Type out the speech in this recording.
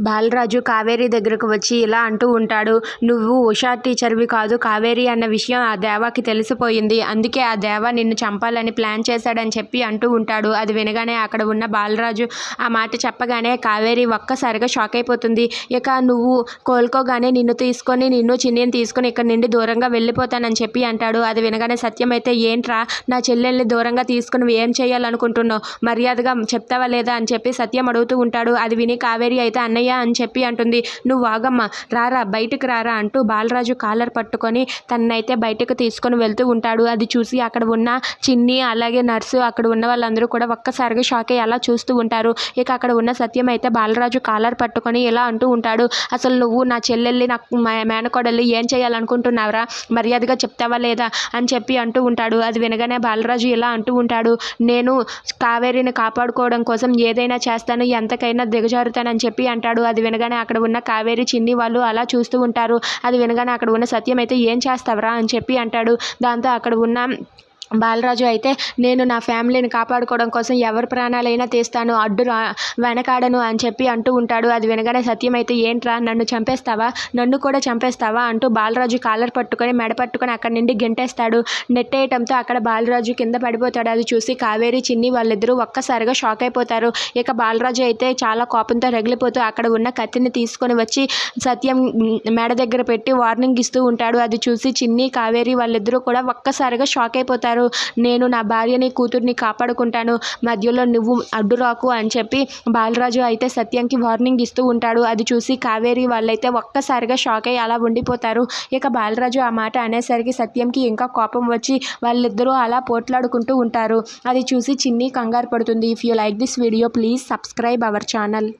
బాలరాజు కావేరి దగ్గరకు వచ్చి ఇలా అంటూ ఉంటాడు నువ్వు ఉషా టీచర్వి కాదు కావేరి అన్న విషయం ఆ దేవాకి తెలిసిపోయింది. అందుకే ఆ దేవ నిన్ను చంపాలని ప్లాన్ చేశాడని చెప్పి అంటూ ఉంటాడు. అది వినగానే అక్కడ ఉన్న బాలరాజు ఆ మాట చెప్పగానే కావేరి ఒక్కసారిగా షాక్ అయిపోతుంది. ఇక నువ్వు కోలుకోగానే నిన్ను తీసుకొని నిన్ను చిన్నిని తీసుకొని ఇక్కడ నుండి దూరంగా వెళ్ళిపోతానని చెప్పి అంటాడు. అది వినగానే సత్యం అయితే ఏంట్రా నా చెల్లెల్ని దూరంగా తీసుకుని ఏం చేయాలనుకుంటున్నావు? మర్యాదగా చెప్తావా లేదా? అని చెప్పి సత్యం అడుగుతూ ఉంటాడు. అది విని కావేరి అయితే అన్నయ్య అని చెప్పి అంటుంది. నువ్వు వాగమ్మ రారా బయటకు రారా అంటూ బాలరాజు కాలర్ పట్టుకొని తనైతే బయటకు తీసుకొని వెళ్తూ ఉంటాడు. అది చూసి అక్కడ ఉన్న చిన్ని అలాగే నర్సు అక్కడ ఉన్న వాళ్ళందరూ కూడా ఒక్కసారిగా షాక్ అయ్యి అలా చూస్తూ ఉంటారు. ఇక అక్కడ ఉన్న సత్యం అయితే బాలరాజు కాలర్ పట్టుకొని ఇలా అంటూ ఉంటాడు. అసలు నువ్వు నా చెల్లెల్ని నాకు మే- మేనకోడల్ని ఏం చేయాలనుకుంటున్నావురా? మర్యాదగా చెప్తావా లేదా? అని చెప్పి అంటూ ఉంటాడు. అది వినగానే బాలరాజు ఇలా అంటూ ఉంటాడు. నేను కావేరిని కాపాడుకోవడం కోసం ఏదైనా చేస్తాను ఎంతకైనా దిగజారుతానని చెప్పి అంటాడు. అది వినగానే అక్కడ ఉన్న కావేరి చిన్ని వాళ్ళు అలా చూస్తూ ఉంటారు. అది వినగానే అక్కడ ఉన్న సత్యం అయితే ఏం చేస్తావరా అని చెప్పి అంటాడు. దాంతో అక్కడ ఉన్న బాలరాజు అయితే నేను నా ఫ్యామిలీని కాపాడుకోవడం కోసం ఎవరి ప్రాణాలైనా తీస్తాను అడ్డు రా వెనకాడను అని చెప్పి అంటూ ఉంటాడు. అది వినగానే సత్యం అయితే ఏంట్రా నన్ను చంపేస్తావా? నన్ను కూడా చంపేస్తావా? అంటూ బాలరాజు కాలర్ పట్టుకొని మెడ పట్టుకొని అక్కడి నుండి గెంటేస్తాడు. నెట్టేయటంతో అక్కడ బాలరాజు కింద పడిపోతాడు. అది చూసి కావేరి చిన్ని వాళ్ళిద్దరూ ఒక్కసారిగా షాక్ అయిపోతారు. ఇక బాలరాజు అయితే చాలా కోపంతో రగిలిపోతూ అక్కడ ఉన్న కత్తిని తీసుకొని వచ్చి సత్యం మెడ దగ్గర పెట్టి వార్నింగ్ ఇస్తూ ఉంటాడు. అది చూసి చిన్ని కావేరి వాళ్ళిద్దరూ కూడా ఒక్కసారిగా షాక్ అయిపోతారు. నేను నా భార్యని కూతుర్ని కాపాడుకుంటాను. మధ్యలో నువ్వు అడ్డురాకు అని చెప్పి బాలరాజు అయితే సత్యంకి వార్నింగ్ ఇస్తూ ఉంటాడు. అది చూసి కావేరి వాళ్ళైతే ఒక్కసారిగా షాక్ అయ్యి అలా ఉండిపోతారు. ఇక బాలరాజు ఆ మాట అనేసరికి సత్యంకి ఇంకా కోపం వచ్చి వాళ్ళిద్దరూ అలా పోట్లాడుకుంటూ ఉంటారు. అది చూసి చిన్ని కంగారు పడుతుంది. If you like this video please subscribe our channel